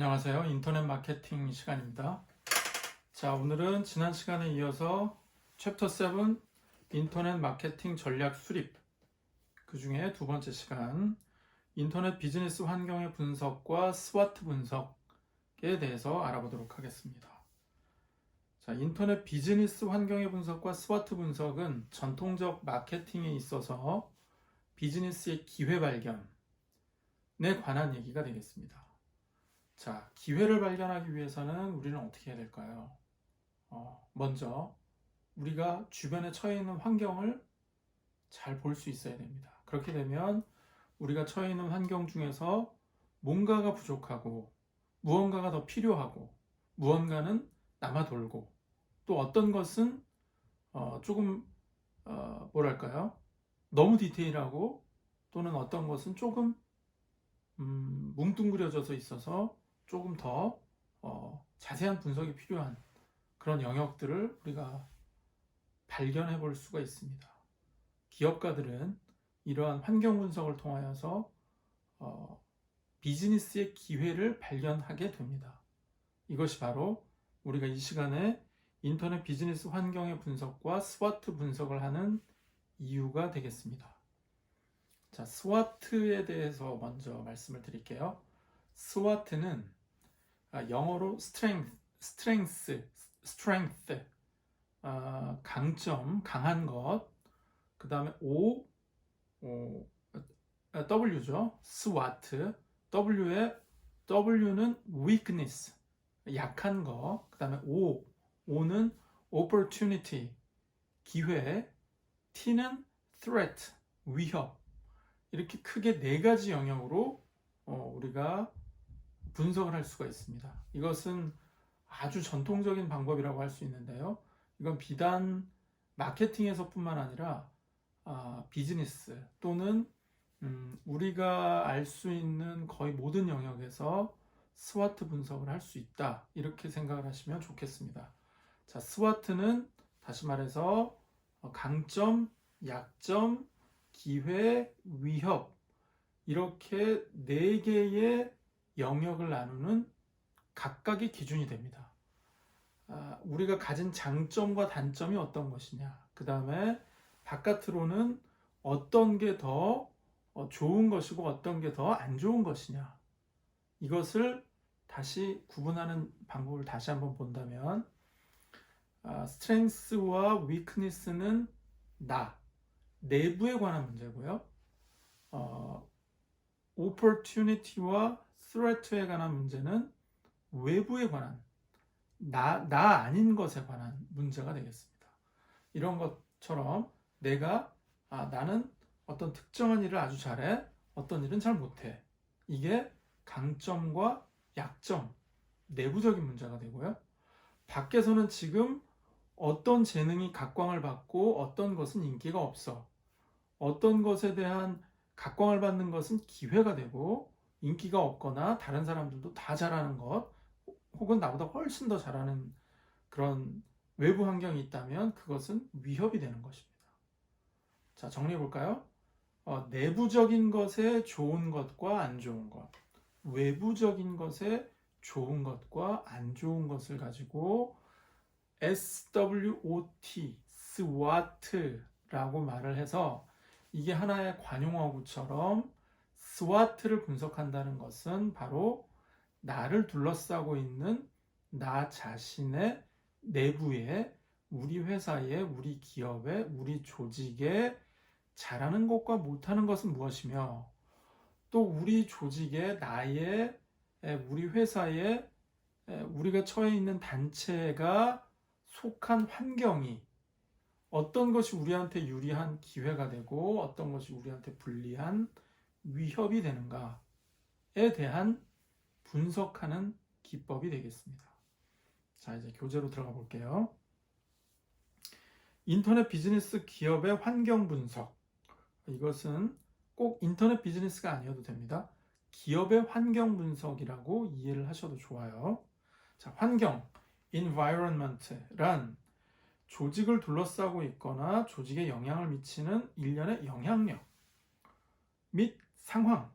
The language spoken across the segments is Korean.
안녕하세요. 인터넷 마케팅 시간입니다. 자, 오늘은 지난 시간에 이어서 챕터 7 인터넷 마케팅 전략 수립 그 중에 두 번째 시간 인터넷 비즈니스 환경의 분석과 스와트 분석에 대해서 알아보도록 하겠습니다. 자, 인터넷 비즈니스 환경의 분석과 스와트 분석은 전통적 마케팅에 있어서 비즈니스의 기회 발견에 관한 얘기가 되겠습니다. 자, 기회를 발견하기 위해서는 우리는 어떻게 해야 될까요? 어, 먼저 우리가 주변에 처해 있는 환경을 잘 볼 수 있어야 됩니다. 그렇게 되면 우리가 처해 있는 환경 중에서 뭔가가 부족하고 무언가가 더 필요하고 무언가는 남아 돌고 또 어떤 것은 어, 조금 어, 뭐랄까요? 너무 디테일하고 또는 어떤 것은 조금 음, 뭉뚱그려져서 있어서 조금 더 어, 자세한 분석이 필요한 그런 영역들을 우리가 발견해 볼 수가 있습니다. 기업가들은 이러한 환경 분석을 통하여서 어, 비즈니스의 기회를 발견하게 됩니다. 이것이 바로 우리가 이 시간에 인터넷 비즈니스 환경의 분석과 스와트 분석을 하는 이유가 되겠습니다. 자, 스와트에 대해서 먼저 말씀을 드릴게요. 스와트는 아, 영어로 strength, strength, strength, 아, 강점, 강한 것. 그 다음에 O, 오, 아, W죠. SWOT. W의 W는 weakness, 약한 거. 그 다음에 O, O는 opportunity, 기회. T는 threat, 위협. 이렇게 크게 네 가지 영역으로 어, 우리가 분석을 할 수가 있습니다. 이것은 아주 전통적인 방법이라고 할 수 있는데요. 이건 비단 마케팅에서뿐만 아니라 아, 비즈니스 또는 음, 우리가 알 수 있는 거의 모든 영역에서 스와트 분석을 할 수 있다. 이렇게 생각을 하시면 좋겠습니다. 자, 스와트는 다시 말해서 어, 강점, 약점, 기회, 위협 이렇게 네 개의 영역을 나누는 각각의 기준이 됩니다. 아, 우리가 가진 장점과 단점이 어떤 것이냐. 그 다음에 바깥으로는 어떤 게더 어, 좋은 것이고 어떤 게 더 안 좋은 것이냐. 이것을 다시 구분하는 방법을 다시 한번 본다면, 아, 스트렝스와 위크니스는 나, 내부에 관한 문제고요. 어, opportunity와 threat에 관한 문제는 외부에 관한 나, 나 아닌 것에 관한 문제가 되겠습니다. 이런 것처럼 내가 아, 나는 어떤 특정한 일을 아주 잘해, 어떤 일은 잘 못해. 이게 강점과 약점, 내부적인 문제가 되고요. 밖에서는 지금 어떤 재능이 각광을 받고 어떤 것은 인기가 없어. 어떤 것에 대한 각광을 받는 것은 기회가 되고 인기가 없거나 다른 사람들도 다 잘하는 것 혹은 나보다 훨씬 더 잘하는 그런 외부 환경이 있다면 그것은 위협이 되는 것입니다. 자, 정리해 볼까요? 어, 내부적인 것에 좋은 것과 안 좋은 것, 외부적인 것에 좋은 것과 안 좋은 것을 가지고 SWOT, SWOT라고 말을 해서 이게 하나의 관용어구처럼 스와트를 분석한다는 것은 바로 나를 둘러싸고 있는 나 자신의 내부에 우리 회사에 우리 기업에 우리 조직에 잘하는 것과 못하는 것은 무엇이며 또 우리 조직에 나의 우리 회사에 우리가 처해 있는 단체가 속한 환경이 어떤 것이 우리한테 유리한 기회가 되고 어떤 것이 우리한테 불리한 위협이 되는가에 대한 분석하는 기법이 되겠습니다. 자, 이제 교재로 들어가 볼게요. 인터넷 비즈니스 기업의 환경 분석. 이것은 꼭 인터넷 비즈니스가 아니어도 됩니다. 기업의 환경 분석이라고 이해를 하셔도 좋아요. 자, 환경, environment란 조직을 둘러싸고 있거나 조직에 영향을 미치는 일련의 영향력 및 상황.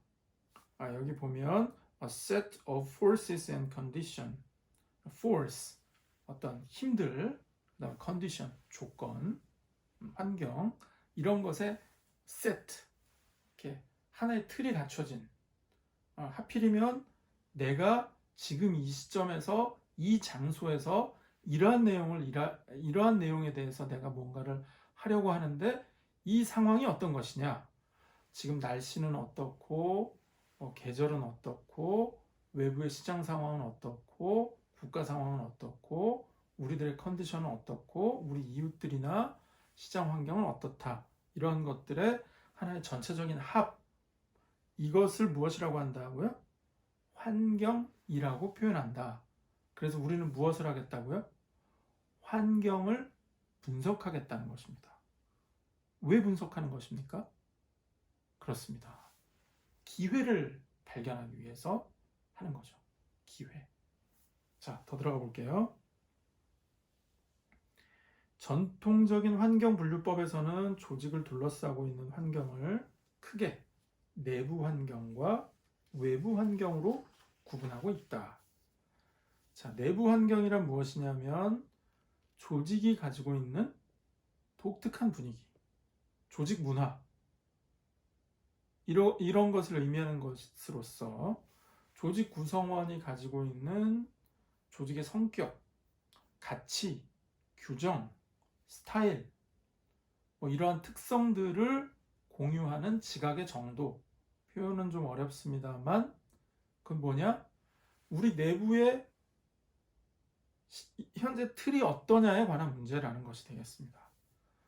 아, 여기 보면 a set of forces and condition. force 어떤 힘들, 그다음 condition 조건, 음, 환경 이런 것에 set 이렇게 하나의 틀이 갖춰진 어, 하필이면 내가 지금 이 시점에서 이 장소에서 이러한 내용을 이라, 이러한 내용에 대해서 내가 뭔가를 하려고 하는데 이 상황이 어떤 것이냐? 지금 날씨는 어떻고 어, 계절은 어떻고 외부의 시장 상황은 어떻고 국가 상황은 어떻고 우리들의 컨디션은 어떻고 우리 이웃들이나 시장 환경은 어떻다 이런 것들의 하나의 전체적인 합 이것을 무엇이라고 한다고요? 환경이라고 표현한다. 그래서 우리는 무엇을 하겠다고요? 환경을 분석하겠다는 것입니다. 왜 분석하는 것입니까? 그렇습니다. 기회를 발견하기 위해서 하는 거죠. 기회. 자, 더 들어가 볼게요. 전통적인 환경 분류법에서는 조직을 둘러싸고 있는 환경을 크게 내부 환경과 외부 환경으로 구분하고 있다. 자, 내부 환경이란 무엇이냐면 조직이 가지고 있는 독특한 분위기, 조직 문화, 이러, 이런 것을 의미하는 것으로서 조직 구성원이 가지고 있는 조직의 성격, 가치, 규정, 스타일, 뭐 이러한 특성들을 공유하는 지각의 정도, 표현은 좀 어렵습니다만, 그건 뭐냐? 우리 내부의 시- 현재 틀이 어떠냐에 관한 문제라는 것이 되겠습니다.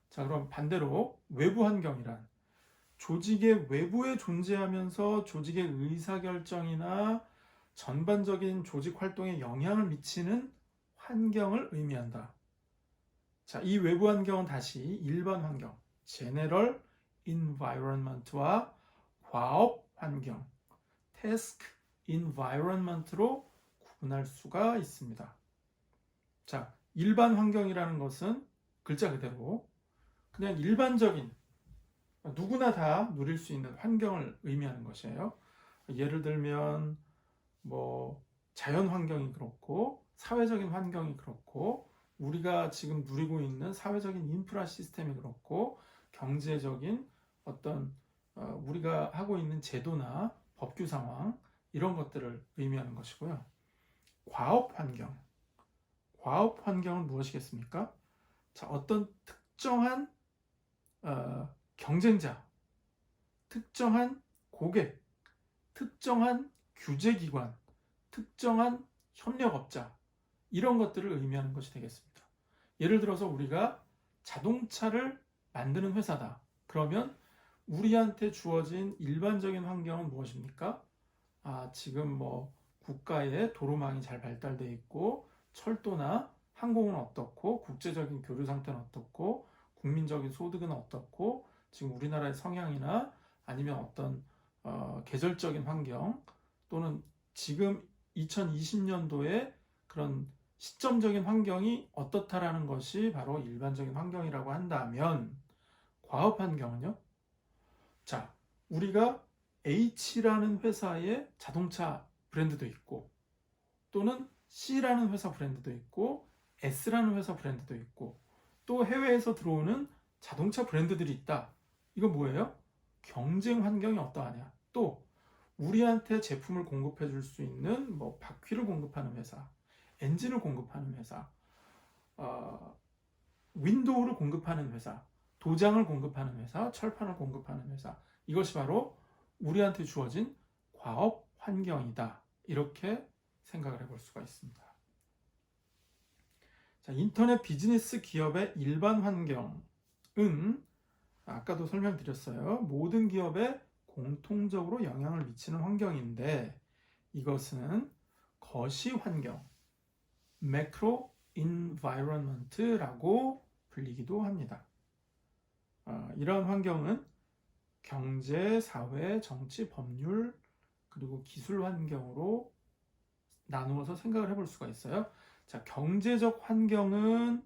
자, 그럼 반대로 외부 환경이란 조직의 외부에 존재하면서 조직의 의사결정이나 전반적인 조직 활동에 영향을 미치는 환경을 의미한다. 자, 이 외부 환경은 다시 일반 환경, general environment와 과업 환경, task environment로 구분할 수가 있습니다. 자, 일반 환경이라는 것은 글자 그대로 그냥 일반적인 누구나 다 누릴 수 있는 환경을 의미하는 것이에요. 예를 들면 뭐 자연 환경이 그렇고 사회적인 환경이 그렇고 우리가 지금 누리고 있는 사회적인 인프라 시스템이 그렇고 경제적인 어떤 어, 우리가 하고 있는 제도나 법규 상황 이런 것들을 의미하는 것이고요. 과업 환경. 과업 환경은 무엇이겠습니까? 자, 어떤 특정한 어, 경쟁자, 특정한 고객, 특정한 규제기관, 특정한 협력업자, 이런 것들을 의미하는 것이 되겠습니다. 예를 들어서 우리가 자동차를 만드는 회사다. 그러면 우리한테 주어진 일반적인 환경은 무엇입니까? 아, 지금 뭐 국가의 도로망이 잘 발달되어 있고 철도나 항공은 어떻고 국제적인 교류 상태는 어떻고 국민적인 소득은 어떻고 지금 우리나라의 성향이나 아니면 어떤 어, 계절적인 환경 또는 지금 2020년도에 그런 시점적인 환경이 어떻다라는 것이 바로 일반적인 환경이라고 한다면 과업 환경은요? 자, 우리가 H라는 회사의 자동차 브랜드도 있고 또는 C라는 회사 브랜드도 있고 S라는 회사 브랜드도 있고 또 해외에서 들어오는 자동차 브랜드들이 있다. 이건 뭐예요? 경쟁 환경이 어떠하냐. 또 우리한테 제품을 공급해 줄 수 있는 뭐 바퀴를 공급하는 회사, 엔진을 공급하는 회사, 어, 윈도우를 공급하는 회사, 도장을 공급하는 회사, 철판을 공급하는 회사. 이것이 바로 우리한테 주어진 과업 환경이다. 이렇게 생각을 해볼 수가 있습니다. 자, 인터넷 비즈니스 기업의 일반 환경은 아까도 설명드렸어요. 모든 기업에 공통적으로 영향을 미치는 환경인데 이것은 거시 환경, 매크로 인바이런먼트라고 불리기도 합니다. 어, 이런 환경은 경제, 사회, 정치, 법률 그리고 기술 환경으로 나누어서 생각을 해볼 수가 있어요. 자, 경제적 환경은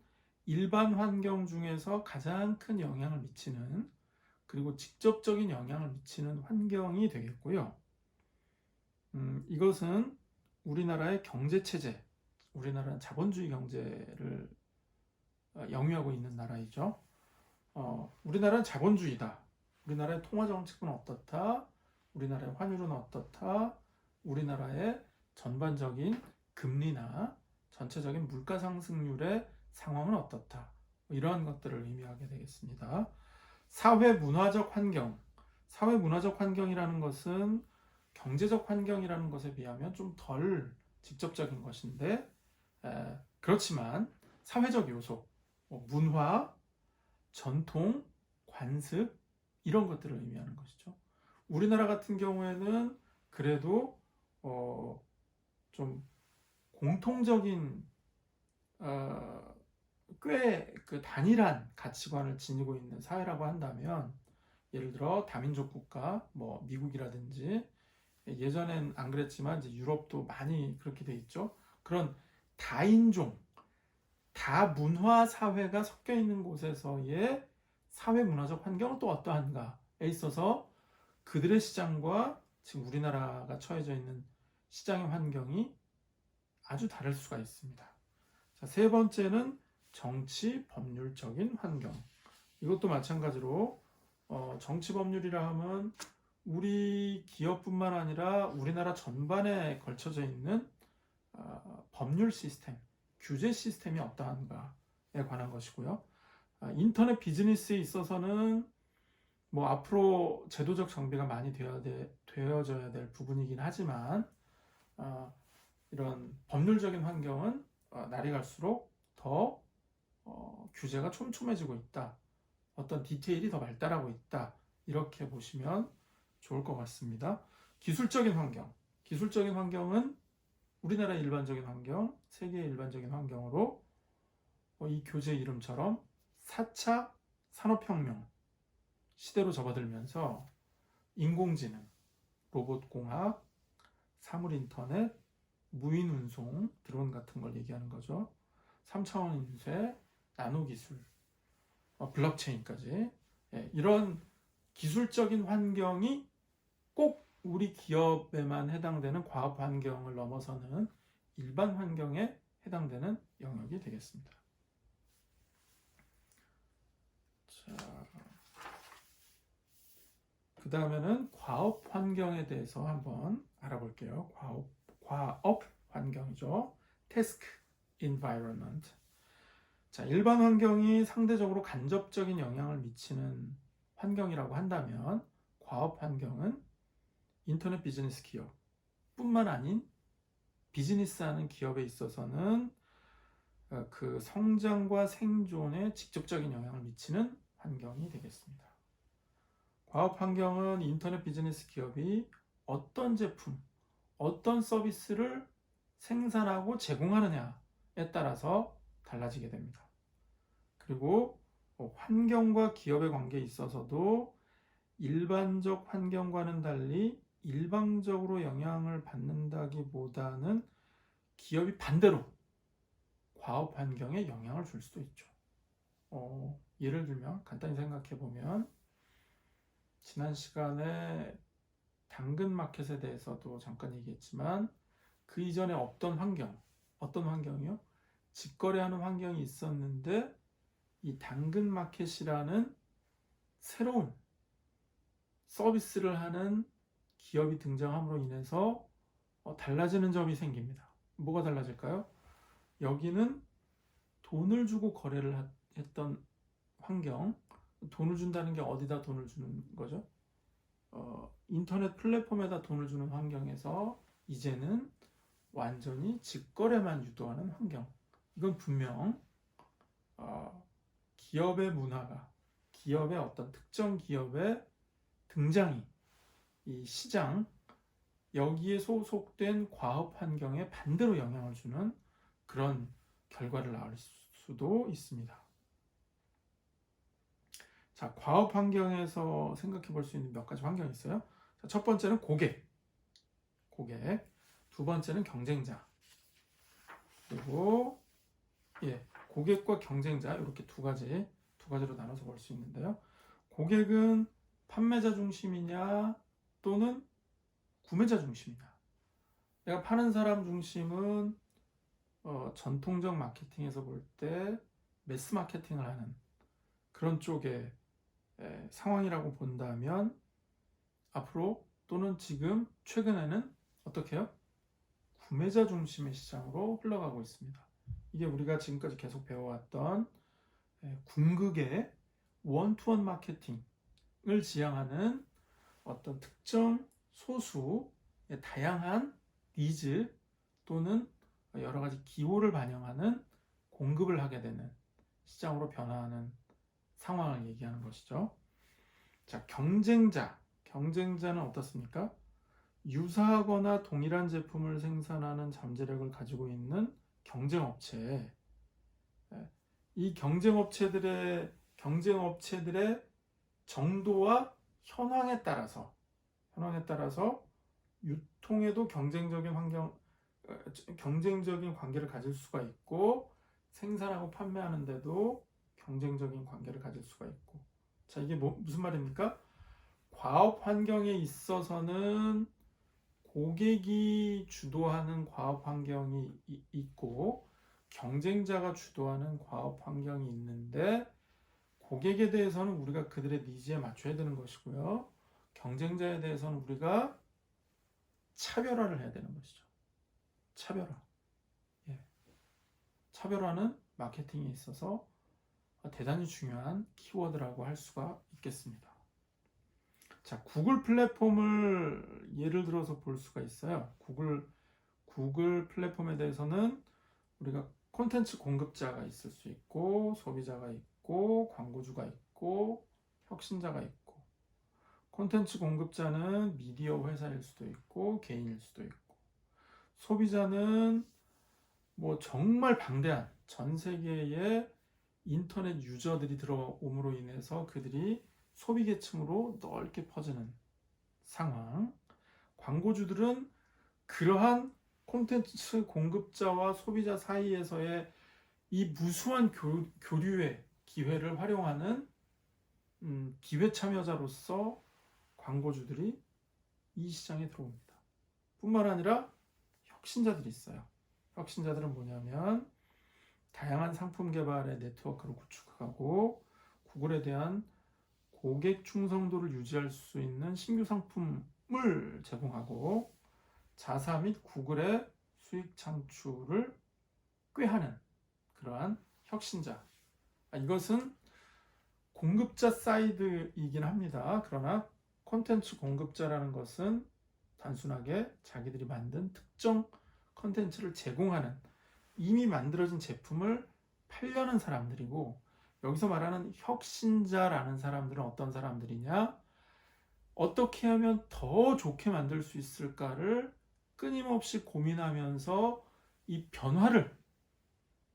일반 환경 중에서 가장 큰 영향을 미치는 그리고 직접적인 영향을 미치는 환경이 되겠고요. 음, 이것은 우리나라의 경제 체제, 우리나라는 자본주의 경제를 어, 영위하고 있는 나라이죠. 어, 우리나라는 자본주의다. 우리나라의 통화 정책은 어떻다? 우리나라의 환율은 어떻다? 우리나라의 전반적인 금리나 전체적인 물가 상승률의 상황은 어떻다? 뭐 이러한 것들을 의미하게 되겠습니다. 사회 문화적 환경. 사회 문화적 환경이라는 것은 경제적 환경이라는 것에 비하면 좀 덜 직접적인 것인데 에, 그렇지만 사회적 요소, 뭐 문화, 전통, 관습 이런 것들을 의미하는 것이죠. 우리나라 같은 경우에는 그래도 어, 좀 공통적인 어, 꽤 그 단일한 가치관을 지니고 있는 사회라고 한다면 예를 들어 다민족 국가 뭐 미국이라든지 예전엔 안 그랬지만 이제 유럽도 많이 그렇게 돼 있죠. 그런 다인종, 다문화 사회가 섞여 있는 곳에서의 사회 문화적 환경은 또 어떠한가에 있어서 그들의 시장과 지금 우리나라가 처해져 있는 시장의 환경이 아주 다를 수가 있습니다. 자, 세 번째는 정치 법률적인 환경. 이것도 마찬가지로 어, 정치 법률이라 하면 우리 기업뿐만 아니라 우리나라 전반에 걸쳐져 있는 어, 법률 시스템, 규제 시스템이 어떠한가에 관한 것이고요. 아, 인터넷 비즈니스에 있어서는 뭐 앞으로 제도적 정비가 많이 되어야 돼, 되어져야 될 부분이긴 하지만 어, 이런 법률적인 환경은 어, 날이 갈수록 더 어, 규제가 촘촘해지고 있다. 어떤 디테일이 더 발달하고 있다. 이렇게 보시면 좋을 것 같습니다. 기술적인 환경. 기술적인 환경은 우리나라 일반적인 환경, 세계 일반적인 환경으로 어, 이 교재 이름처럼 4차 산업혁명 시대로 접어들면서 인공지능, 로봇공학, 사물인터넷, 무인운송, 드론 같은 걸 얘기하는 거죠. 3차원 인쇄, 나노 기술, 어, 블록체인까지 예, 이런 기술적인 환경이 꼭 우리 기업에만 해당되는 과업 환경을 넘어서는 일반 환경에 해당되는 영역이 되겠습니다. 자, 그 다음에는 과업 환경에 대해서 한번 알아볼게요. 과업, 과업 환경이죠. Task Environment. 자, 일반 환경이 상대적으로 간접적인 영향을 미치는 환경이라고 한다면 과업 환경은 인터넷 비즈니스 기업 뿐만 아닌 비즈니스 하는 기업에 있어서는 어, 그 성장과 생존에 직접적인 영향을 미치는 환경이 되겠습니다. 과업 환경은 인터넷 비즈니스 기업이 어떤 제품, 어떤 서비스를 생산하고 제공하느냐에 따라서 달라지게 됩니다. 그리고 뭐 환경과 기업의 관계에 있어서도 일반적 환경과는 달리 일방적으로 영향을 받는다기보다는 기업이 반대로 과업 환경에 영향을 줄 수도 있죠. 어, 예를 들면 간단히 생각해 보면 지난 시간에 당근 마켓에 대해서도 잠깐 얘기했지만 그 이전에 없던 환경, 어떤 환경이요? 직거래하는 환경이 있었는데 이 당근 마켓이라는 새로운 서비스를 하는 기업이 등장함으로 인해서 어, 달라지는 점이 생깁니다. 뭐가 달라질까요? 여기는 돈을 주고 거래를 하- 했던 환경, 돈을 준다는 게 어디다 돈을 주는 거죠? 어, 인터넷 플랫폼에다 돈을 주는 환경에서 이제는 완전히 직거래만 유도하는 환경. 이건 분명 어, 기업의 문화가 기업의 어떤 특정 기업의 등장이 이 시장 여기에 소속된 과업 환경에 반대로 영향을 주는 그런 결과를 낳을 수도 있습니다. 자, 과업 환경에서 생각해 볼 수 있는 몇 가지 환경이 있어요. 자, 첫 번째는 고객. 고객. 두 번째는 경쟁자. 그리고 예, 고객과 경쟁자 이렇게 두 가지 두 가지로 나눠서 볼 수 있는데요. 고객은 판매자 중심이냐 또는 구매자 중심이냐 내가 파는 사람 중심은 어, 전통적 마케팅에서 볼 때 매스 마케팅을 하는 그런 쪽의 에, 상황이라고 본다면 앞으로 또는 지금 최근에는 어떻게 해요? 구매자 중심의 시장으로 흘러가고 있습니다. 이게 우리가 지금까지 계속 배워왔던 에, 궁극의 원투원 마케팅을 지향하는 어떤 특정 소수의 다양한 니즈 또는 여러 가지 기호를 반영하는 공급을 하게 되는 시장으로 변화하는 상황을 얘기하는 것이죠. 자, 경쟁자. 경쟁자는 어떻습니까? 유사하거나 동일한 제품을 생산하는 잠재력을 가지고 있는 경쟁업체. 예, 이 경쟁업체들의 경쟁업체들의 정도와 현황에 따라서 현황에 따라서 유통에도 경쟁적인 환경 어, 경쟁적인 관계를 가질 수가 있고 생산하고 판매하는데도 경쟁적인 관계를 가질 수가 있고 자 이게 뭐, 무슨 말입니까? 과업 환경에 있어서는 고객이 주도하는 과업 환경이 이- 있고 경쟁자가 주도하는 과업 환경이 있는데 고객에 대해서는 우리가 그들의 니즈에 맞춰야 되는 것이고요. 경쟁자에 대해서는 우리가 차별화를 해야 되는 것이죠. 차별화. 예. 차별화는 마케팅에 있어서 대단히 중요한 키워드라고 할 수가 있겠습니다. 자, 구글 플랫폼을 예를 들어서 볼 수가 있어요. 구글 구글 플랫폼에 대해서는 우리가 콘텐츠 공급자가 있을 수 있고 소비자가 있고 광고주가 있고 혁신자가 있고 콘텐츠 공급자는 미디어 회사일 수도 있고 개인일 수도 있고 소비자는 뭐 정말 방대한 전 세계의 인터넷 유저들이 들어옴으로 인해서 그들이 소비 계층으로 넓게 퍼지는 상황. 광고주들은 그러한 콘텐츠 공급자와 소비자 사이에서의 이 무수한 교, 교류의 기회를 활용하는 음, 기회 참여자로서 광고주들이 이 시장에 들어옵니다. 뿐만 아니라 혁신자들이 있어요. 혁신자들은 뭐냐면 다양한 상품 개발의 네트워크를 구축하고 구글에 대한 고객 충성도를 유지할 수 있는 신규 상품을 제공하고 자사 및 구글의 수익 창출을 꾀하는 그러한 혁신자. 아, 이것은 공급자 사이드이긴 합니다. 그러나 콘텐츠 공급자라는 것은 단순하게 자기들이 만든 특정 콘텐츠를 제공하는 이미 만들어진 제품을 팔려는 사람들이고 여기서 말하는 혁신자라는 사람들은 어떤 사람들이냐? 어떻게 하면 더 좋게 만들 수 있을까를 끊임없이 고민하면서 이 변화를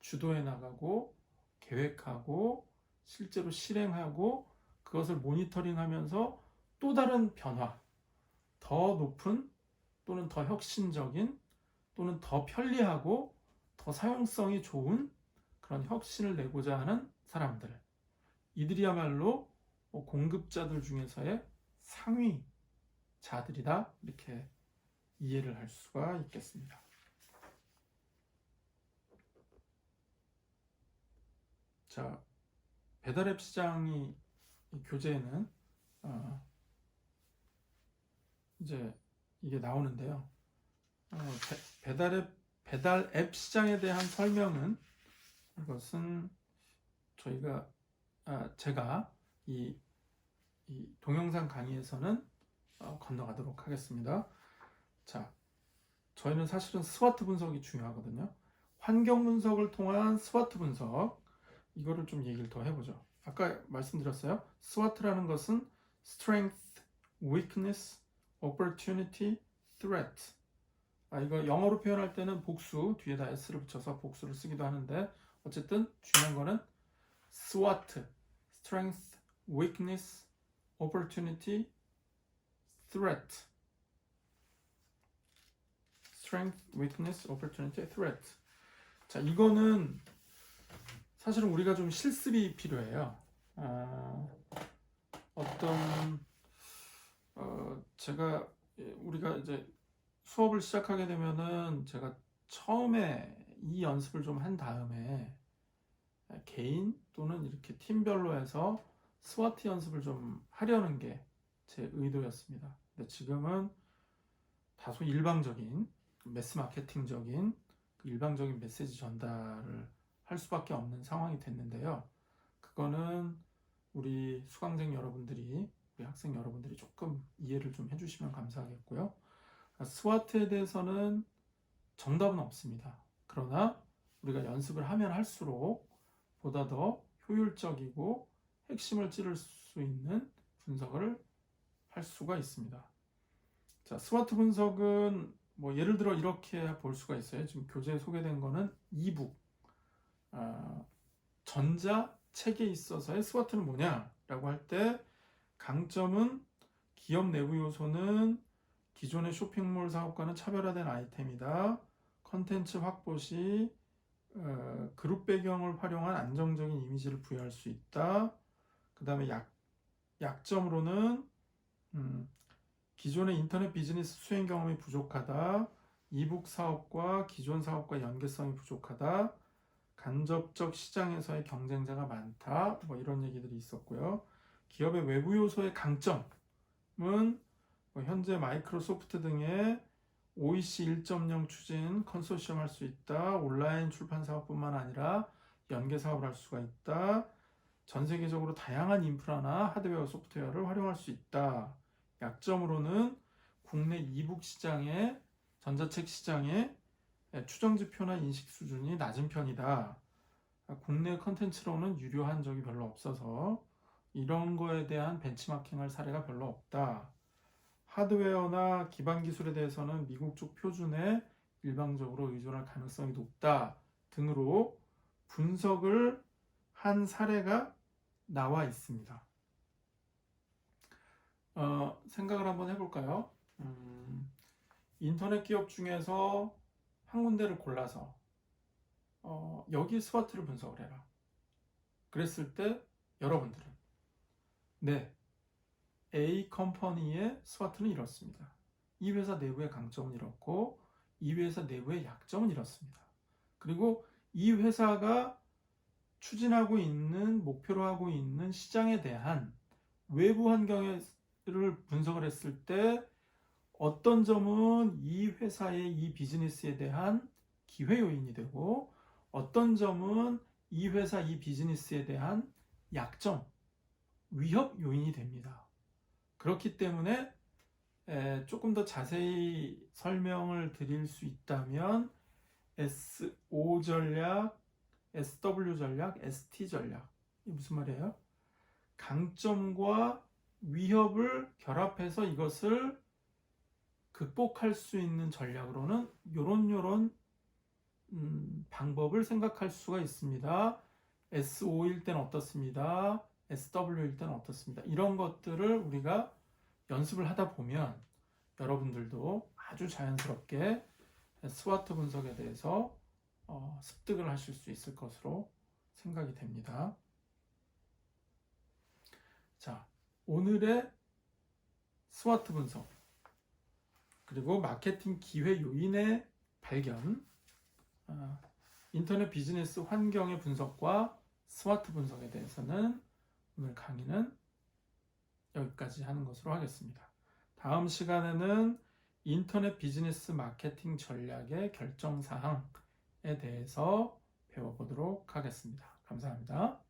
주도해 나가고 계획하고 실제로 실행하고 그것을 모니터링 하면서 또 다른 변화, 더 높은 또는 더 혁신적인 또는 더 편리하고 더 사용성이 좋은 그런 혁신을 내고자 하는 사람들. 이들이야말로 뭐 공급자들 중에서의 상위자들이다. 이렇게 이해를 할 수가 있겠습니다. 자, 배달앱 시장이 이 교재에는 어, 이제 이게 나오는데요. 어, 배, 배달앱 배달 앱 시장에 대한 설명은 이것은 저희가 아, 제가 이, 이 동영상 강의에서는 어, 건너가도록 하겠습니다. 자, 저희는 사실은 스와트 분석이 중요하거든요. 환경 분석을 통한 스와트 분석 이거를 좀 얘기를 더 해보죠. 아까 말씀드렸어요. 스와트라는 것은 strength, weakness, opportunity, threat. 아, 이거 영어로 표현할 때는 복수 뒤에다 s를 붙여서 복수를 쓰기도 하는데 어쨌든 중요한 거는 SWOT, strength, weakness, opportunity, threat. strength, weakness, opportunity, threat. 자, 이거는 사실은 우리가 좀 실습이 필요해요. 어, 어떤 어, 제가 예, 우리가 이제 수업을 시작하게 되면은 제가 처음에 이 연습을 좀 한 다음에 개인 또는 이렇게 팀별로 해서 스와트 연습을 좀 하려는 게 제 의도였습니다. 근데 지금은 다소 일방적인 매스 마케팅적인 그 일방적인 메시지 전달을 할 수밖에 없는 상황이 됐는데요. 그거는 우리 수강생 여러분들이 우리 학생 여러분들이 조금 이해를 좀 해주시면 감사하겠고요. 스와트에 대해서는 정답은 없습니다. 그러나 우리가 연습을 하면 할수록 보다 더 효율적이고 핵심을 찌를 수 있는 분석을 할 수가 있습니다. 자, 스와트 분석은 뭐 예를 들어 이렇게 볼 수가 있어요. 지금 교재에 소개된 거는 이북 아, 전자 책에 있어서의 스와트는 뭐냐라고 할 때 강점은 기업 내부 요소는 기존의 쇼핑몰 사업과는 차별화된 아이템이다. 컨텐츠 확보 시 어, 그룹 배경을 활용한 안정적인 이미지를 부여할 수 있다. 그 다음에 약, 약점으로는 음, 기존의 인터넷 비즈니스 수행 경험이 부족하다. 이북 사업과 기존 사업과 연계성이 부족하다. 간접적 시장에서의 경쟁자가 많다. 뭐 이런 얘기들이 있었고요. 기업의 외부 요소의 강점은 뭐 현재 마이크로소프트 등의 OEC 1.0 추진 컨소시엄 할 수 있다. 온라인 출판 사업뿐만 아니라 연계 사업을 할 수가 있다. 전 세계적으로 다양한 인프라나 하드웨어 소프트웨어를 활용할 수 있다. 약점으로는 국내 이북 시장의 전자책 시장의 추정 지표나 인식 수준이 낮은 편이다. 국내 컨텐츠로는 유료한 적이 별로 없어서 이런 거에 대한 벤치마킹할 사례가 별로 없다. 하드웨어나 기반 기술에 대해서는 미국 쪽 표준에 일방적으로 의존할 가능성이 높다 등으로 분석을 한 사례가 나와 있습니다. 어, 생각을 한번 해볼까요? 음, 인터넷 기업 중에서 한 군데를 골라서 어, 여기 스와트를 분석을 해라. 그랬을 때 여러분들은 네, A 컴퍼니의 스와트는 이렇습니다. 이 회사 내부의 강점은 이렇고 이 회사 내부의 약점은 이렇습니다. 그리고 이 회사가 추진하고 있는 목표로 하고 있는 시장에 대한 외부 환경을 분석을 했을 때 어떤 점은 이 회사의 이 비즈니스에 대한 기회 요인이 되고 어떤 점은 이 회사 이 비즈니스에 대한 약점, 위협 요인이 됩니다. 그렇기 때문에 조금 더 자세히 설명을 드릴 수 있다면 SO 전략, SW 전략, ST 전략. 이 무슨 말이에요? 강점과 위협을 결합해서 이것을 극복할 수 있는 전략으로는 요런 요런 음, 방법을 생각할 수가 있습니다. SO일 때는 어떻습니다. SW일 때는 어떻습니다. 이런 것들을 우리가 연습을 하다 보면 여러분들도 아주 자연스럽게 스와트 분석에 대해서 어, 습득을 하실 수 있을 것으로 생각이 됩니다. 자, 오늘의 스와트 분석 그리고 마케팅 기회 요인의 발견 어, 인터넷 비즈니스 환경의 분석과 스와트 분석에 대해서는 오늘 강의는 여기까지 하는 것으로 하겠습니다. 다음 시간에는 인터넷 비즈니스 마케팅 전략의 결정 사항에 대해서 배워보도록 하겠습니다. 감사합니다.